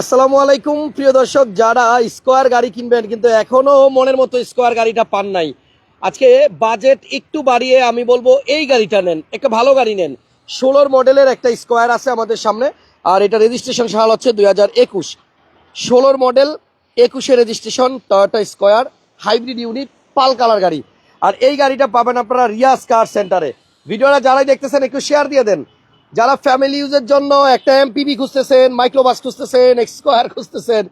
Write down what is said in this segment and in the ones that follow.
আসসালামু আলাইকুম, প্রিয় দর্শক, যারা স্কোয়ার গাড়ি কিনবেন কিন্তু এখনও মনের মতো স্কোয়ার গাড়িটা পান নাই। আজকে বাজেট একটু বাড়িয়ে আমি বলব, এই গাড়িটা নেন, একটা ভালো গাড়ি নেন। ষোলোর মডেলের একটা স্কোয়ার আছে আমাদের সামনে, আর এটা রেজিস্ট্রেশন সাল হচ্ছে দুই হাজার একুশ। ষোলোর মডেল, একুশে registration Toyota square hybrid unit, pearl colour গাড়ি। আর এই গাড়িটা পাবেন আপনারা রিয়াজ কার সেন্টারে। ভিডিওটা যারাই দেখতেছেন, একটু শেয়ার দিয়ে দেন। যারা ফ্যামিলি ইউজের জন্য একটা এমপিবি খুঁজতেছেন মাইক্রোবাস খুঁজতেছেন এক্সকোয়ার খুঁজতেছেন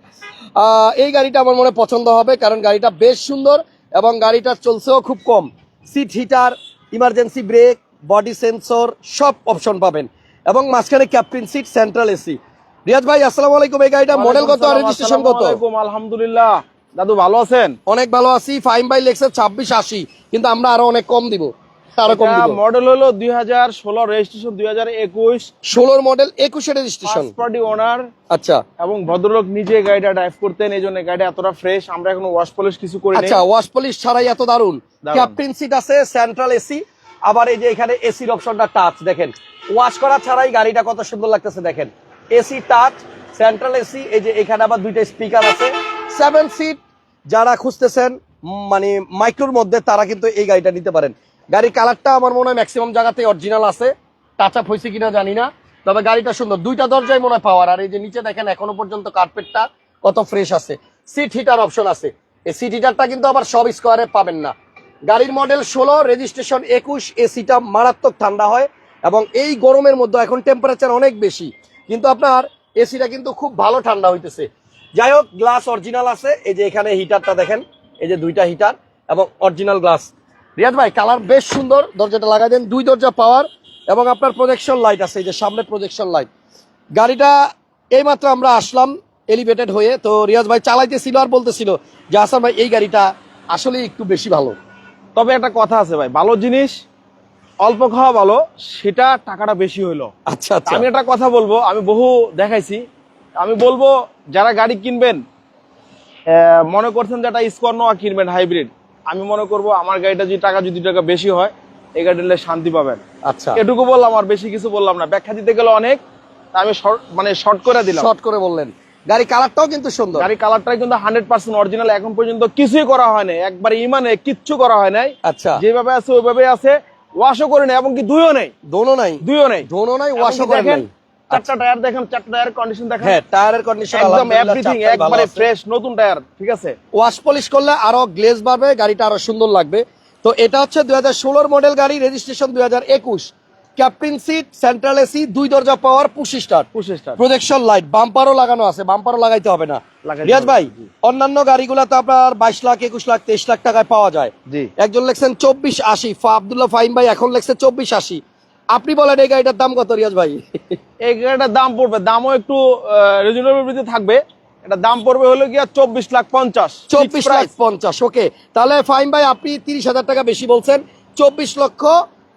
এই গাড়িটা আমার মনে পছন্দ হবে কারণ গাড়িটা বেশ সুন্দর এবং গাড়িটা চলছেও খুব কম। Seat heater emergency brake body sensor সব অপশন পাবেন এবং মাঝখানে captain seat central AC Riaz ভাই আসসালামু আলাইকুম এই গাড়িটা মডেল কত আর রেজিস্ট্রেশন কত? আলহামদুলিল্লাহ। দাদু ভালো আছেন? অনেক ভালো আছি ফাইন বাই লেক্সের ছাব্বিশ আশি কিন্তু আমরা আরও অনেক কম দিব। মডেল হলো দুই হাজার ষোলো রেজিস্ট্রেশন দুই হাজার একুশ। ষোলোর মডেল একুশে রেজিস্ট্রেশন পার্টি ওনার আচ্ছা। এবং ভদ্রলোক নিজে গাড়িটা ড্রাইভ করতেন এই জন্য গাড়িটা এতটা ফ্রেশ আমরা এখনও ওয়াশ পলিশ কিছু করি আচ্ছা ওয়াশ পলিশ ছাড়াই এত দারুণ ক্যাপ্টেন সিট আছে সেন্ট্রাল এসি আবার এই যে এখানে এসির অপশনটা টাচ দেখেন। ওয়াশ করা ছাড়াই গাড়িটা কত সুন্দর লাগতেছে দেখেন। এসি টাচ সেন্ট্রাল এসি এই যে এখানে আবার দুইটা স্পিকার আছে। সেভেন সিট যারা খুঁজতেছেন মানে মাইক্রোর মধ্যে তারা কিন্তু এই গাড়িটা নিতে পারেন। গাড়ির কালারটা আমার মনে হয় ম্যাক্সিমাম জায়গাতে অরিজিনাল আছে। টাচ আপ হয়েছে কিনা জানি না। তবে গাড়িটা সুন্দর। দুইটা দরজায় মনে হয় পাওয়ার আর এই যে নিচে দেখেন, এখনও পর্যন্ত কার্পেটটা কত ফ্রেশ আছে। সিট হিটার অপশন আছে। এই সিট হিটারটা কিন্তু আবার সব স্কোয়ারে পাবেন না। গাড়ির মডেল ষোলো রেজিস্ট্রেশন একুশ, এসিটা মারাত্মক ঠান্ডা হয় এবং এই গরমের মধ্যে এখন টেম্পারেচার অনেক বেশি। কিন্তু আপনার এসিটা কিন্তু খুব ভালো ঠান্ডা হইতেছে। যাই হোক গ্লাস অরিজিনাল আছে। এই যে এখানে হিটারটা দেখেন। এই যে দুইটা হিটার এবং অরিজিনাল গ্লাস রিয়াদ ভাই কালার বেশ সুন্দর। দরজাটা লাগাই দেন। দুই দরজা পাওয়ার এবং আপনার প্রজেকশন লাইট আছে এই যে সামনে প্রজেকশন লাইট গাড়িটা এইমাত্র আমরা আসলাম এলিভেটেড হয়ে। তো রিয়াজ ভাই চালাইতেছিল আর বলতেছিল যে হাসান ভাই এই গাড়িটা আসলে একটু বেশি ভালো। তবে একটা কথা আছে ভাই ভালো জিনিস অল্প খাওয়া ভালো সেটা টাকাটা বেশি হইল। আচ্ছা আচ্ছা। আমি একটা কথা বলব আমি বহু দেখাইছি। আমি বলব যারা গাড়ি কিনবেন মনে করছেন যে একটা স্কোয়ার নোয়া কিনবেন হাইব্রিড আমি মনে করব আমার গাড়িটা যদি টাকা যদি টাকা বেশি হয় এই গাড়ি শান্তি পাবেন। আচ্ছা। এটুকু বললাম আর বেশি কিছু বললাম না। ব্যাখ্যা দিতে গেলে অনেক। আমি মানে শর্ট করে দিলাম। শর্ট করে বললেন। গাড়ি কালারটাও কিন্তু সুন্দর। গাড়ি কালারটাই কিন্তু হান্ড্রেড পার্সেন্ট অরিজিনাল এখন পর্যন্ত কিছুই করা হয় নাই। একবার ইমানে কিচ্ছু করা হয় নাই। আচ্ছা। যেভাবে আছে ওইভাবে আছে। ওয়াশও করে নেই এবং কি দুইও নেই? দোনো নাই। দুইও নেই। দোনো নাই ওয়াশও করে নাই। চারটা টায়ার দেখেন চারটা টায়ার কন্ডিশন দেখেন। হ্যাঁ টায়ারের কন্ডিশন একদম এভরিথিং একবারে ফ্রেশ নতুন টায়ার ঠিক আছে? ওয়াশ পলিশ করলে আরও গ্লেজ বাড়বে গাড়িটা আরও সুন্দর লাগবে। তো এটা হচ্ছে দুই হাজার ষোলোর মডেল গাড়ি রেজিস্ট্রেশন দুই হাজার একুশ। ক্যাপ্টেন সিট সেন্ট্রাল এসি দুই দরজা পাওয়ার পুশি স্টার প্রজেকশন লাইট বাম্পারও লাগানো আছে বাম্পারও লাগাইতে হবে না। রিয়াজ ভাই অন্যান্য গাড়িগুলো তো আপনার বাইশ লাখ একুশ লাখ তেইশ লাখ টাকায় পাওয়া যায়। একজন লেখছেন চব্বিশ আশি ফা আবদুল্লাহ ফাহিম ভাই এখন লেখছে চব্বিশ আশি। আপনি বলেন এই গাড়িটার দাম কত রিয়াজ ভাই? এই গাড়িটার দাম পড়বে দামও একটু রিজনেবল থাকবে। এটা দাম পড়বে হলো গিয়া চব্বিশ লাখ পঞ্চাশ। চব্বিশ লাখ পঞ্চাশ ওকে তাহলে ফাইন ভাই আপনি তিরিশ হাজার টাকা বেশি বলছেন। চব্বিশ লক্ষ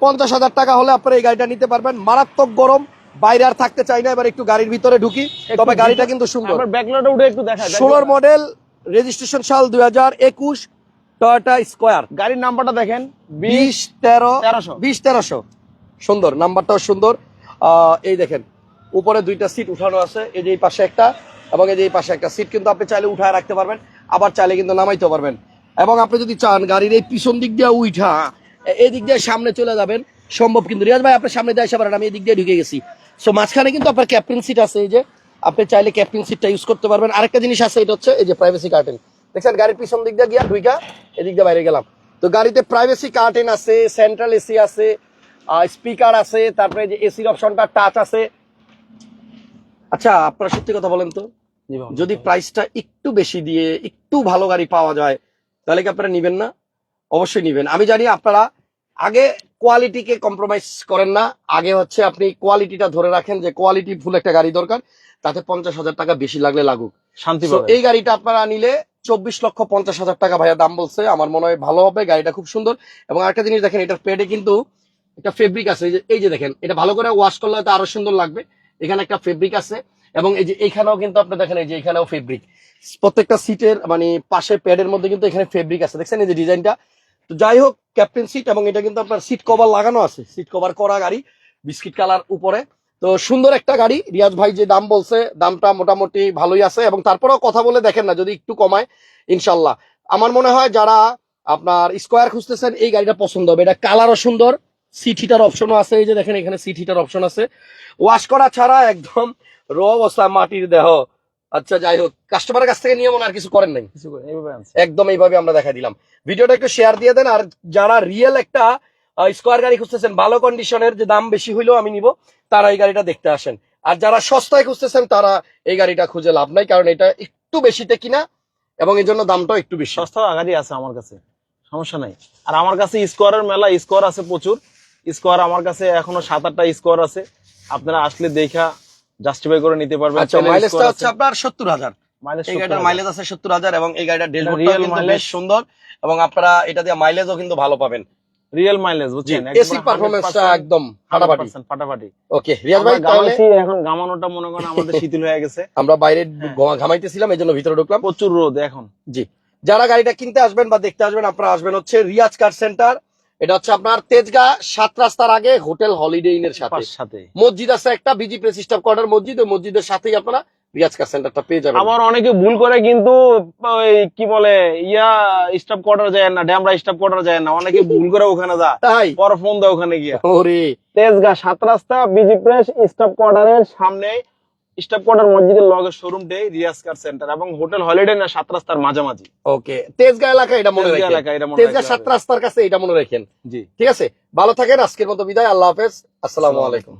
পঞ্চাশ হাজার টাকা হলে আপনারা এই গাড়িটা নিতে পারবেন। মারাত্মক গরম বাইরে আর থাকতে চাই না এবার একটু গাড়ির ভিতরে ঢুকি। তবে গাড়িটা কিন্তু সুন্দর। উঠে একটু দেখা। ষোলোর মডেল রেজিস্ট্রেশন সাল দুই হাজার একুশ টয়োটা স্কোয়ার গাড়ির নাম্বারটা দেখেন। বিশ বিশ তেরো তেরোশো। বিশ তেরোশো। সুন্দর, নাম্বারটাও সুন্দর। এই দেখেন, উপরে দুইটা সিট উঠানো আছে, এই যে এই পাশে একটা, এবং এই যে এই পাশে একটা সিট কিন্তু আপনি চাইলে উঠায় রাখতে পারবেন, আবার চাইলে কিন্তু নামাইতে পারবেন। এবং আপনি যদি চান গাড়ির এই পিছন দিক দিয়ে উঠা এই দিক দিয়ে সামনে চলে যাবেন, সম্ভব কিন্তু। রিয়াজ ভাই, আপনার সামনে দিয়ে আসতে পারেন আমি এই দিক দিয়ে ঢুকে গেছি। সো মাঝখানে কিন্তু আপনার ক্যাপ্টেন সিট আছে, এই যে, আপনি চাইলে ক্যাপ্টেন সিটটা ইউজ করতে পারবেন। আরেকটা জিনিস আছে, এটা হচ্ছে, এই যে প্রাইভেসি কার্টেন দেখছেন, গাড়ির পিছন দিক দিয়ে গিয়া ঢুইকা, এদিক দিয়ে বাইরে গেলাম। তো গাড়িতে প্রাইভেসি কার্টেন আছে সেন্ট্রাল এসি আছে স্পিকার আছে তারপরে যে এসির অপশনটা টাচ আছে। আচ্ছা আপনারা সত্যি কথা বলেন তো? যদি প্রাইসটা একটু বেশি দিয়ে একটু ভালো গাড়ি পাওয়া যায় তাহলে কি আপনারা নিবেন না? অবশ্যই নিবেন। আমি জানি আপনারা আগে কোয়ালিটিকে কম্প্রোমাইজ করেন না। আগে হচ্ছে আপনি কোয়ালিটিটা ধরে রাখেন যে কোয়ালিটি ফুল একটা গাড়ি দরকার তাতে পঞ্চাশ হাজার টাকা বেশি লাগলে লাগুক। শান্তি এই গাড়িটা আপনারা নিলে চব্বিশ লক্ষ পঞ্চাশ হাজার টাকা ভাইয়া দাম বলছে। আমার মনে হয় ভালো হবে গাড়িটা খুব সুন্দর। এবং আরেকটা জিনিস দেখেন এটার পেডে কিন্তু একটা ফেব্রিক আছে, এই যে- দেখেন, এটা ভালো করে ওয়াশ করলে হয়তো আরও সুন্দর লাগবে। এখানে একটা ফেব্রিক আছে, এবং এই যে এইখানেও কিন্তু আপনি দেখেন, এই যে এখানেও ফেব্রিক প্রত্যেকটা সিটের মানে পাশে প্যাডের মধ্যে কিন্তু এখানে ফেব্রিক আছে। দেখছেন এই যে ডিজাইনটা তো যাই হোক ক্যাপ্টেন সিট এবং এটা কিন্তু আপনার সিট কভার লাগানো আছে। সিট কভার করা গাড়ি বিস্কিট কালার উপরে। তো সুন্দর একটা গাড়ি। রিয়াজ ভাই যে দাম বলছে, দামটা মোটামুটি ভালোই আছে, এবং তারপরেও কথা বলে দেখেন না, যদি একটু কমায় ইনশাল্লাহ আমার মনে হয় যারা আপনার স্কোয়ার খুঁজতেছেন, এই গাড়িটা পছন্দ হবে। এটা কালারও সুন্দর সিট হিটার অপশনও আছে এই যে দেখেন এখানে সিট হিটার অপশন আছে। ওয়াশ করা ছাড়া একদম র অবস্থা মাটির দেহ। আচ্ছা যাই হোক কাস্টমারের কাছ থেকে নিয়ে মনে আর কিছু করেন নাই? একদম এইভাবে আমরা দেখা দিলাম। ভিডিওটা একটু শেয়ার দিয়ে দেন আর যারা রিয়েল একটা স্কোয়ার গাড়ি খুঁজতেছেন ভালো কন্ডিশনের যে দাম বেশি হইলেও আমি নিব তারা এই গাড়িটা দেখতে আসেন। আর যারা সস্তায় খুঁজতেছেন তারা এই গাড়িটা খুঁজে লাভ নাই কারণ এটা একটু বেশিতে কিনা এবং এই জন্য দামটাও একটু বেশি। সস্তা গাড়ি আছে আমার কাছে সমস্যা নাই। আর আমার কাছে স্কোয়ারের মেলা স্কোয়ার আছে প্রচুর। স্কোয়ার আমার কাছে এখনও সাত আটটা স্কোয়ার আছে। আপনারা আসলে দেখা জাস্টিফাই করে নিতে পারবেন আচ্ছা মাইলেজটা হচ্ছে আপনার সত্তর হাজার। মাইলেজ এই গাড়িটার মাইলেজ আছে সত্তর হাজার এবং এই গাড়িটার এটা কিন্তু বেশ সুন্দর এবং আপনারা এটা দিয়ে মাইলেজও কিন্তু ভালো পাবেন। রিয়েল মাইলেজ বুঝছেন? এসি পারফরমেন্সটা একদম ফাটাফাটি। ফাটাফাটি। ওকে রিয়াজ ভাই আমরা তাহলে এখন গামানোটা মনে করেন আমাদের শিথিল হয়ে গেছে। আমরা বাইরে ঘামাইতেছিলাম এই জন্য ভিতরে ঢুকলাম। প্রচুর রোদ এখন। জি যারা গাড়িটা কিনতে আসবেন বা দেখতে আসবেন আপনারা আসবেন হচ্ছে রিয়াজ কার সেন্টার এটা হচ্ছে আপনার তেজগা সাত রাস্তার আগে হোটেল হলিডে ইন এর সাথে। মসজিদ আছে একটা বিজি প্রেস স্টাফ কোয়ার্টার মসজিদ ওই মসজিদের সাথেই আপনারা রিয়াজ কার সেন্টারটা পেয়ে যাবেন। আবার অনেকে ভুল করে কিন্তু কি বলে ইয়া স্টাফ কোয়ার্টার যায় না ড্যামরা স্টাফ কোয়ার্টার যায় না। অনেকে ভুল করে ওখানে যা তাই? পর ফোন দেয় ওখানে গিয়া। ওরে। তেজগা সাত রাস্তা বিজি প্রেস স্টাফ কোয়ার্টারের সামনে স্টাফ কোয়ার্টার মসজিদের লগে শোরুম ডে রিয়াজ কার সেন্টার এবং হোটেল হলিডে না সাত রাস্তার মাঝামাঝি। ওকে তেজগা এলাকা এটা মনে রাখেন। এলাকা, এটা মনে তেজগা সাত রাস্তার কাছে এটা মনে রাখেন। জি। ঠিক আছে? ভালো থাকেন আজকের মতো বিদায় আল্লাহ হাফেজ। আসসালামু আলাইকুম।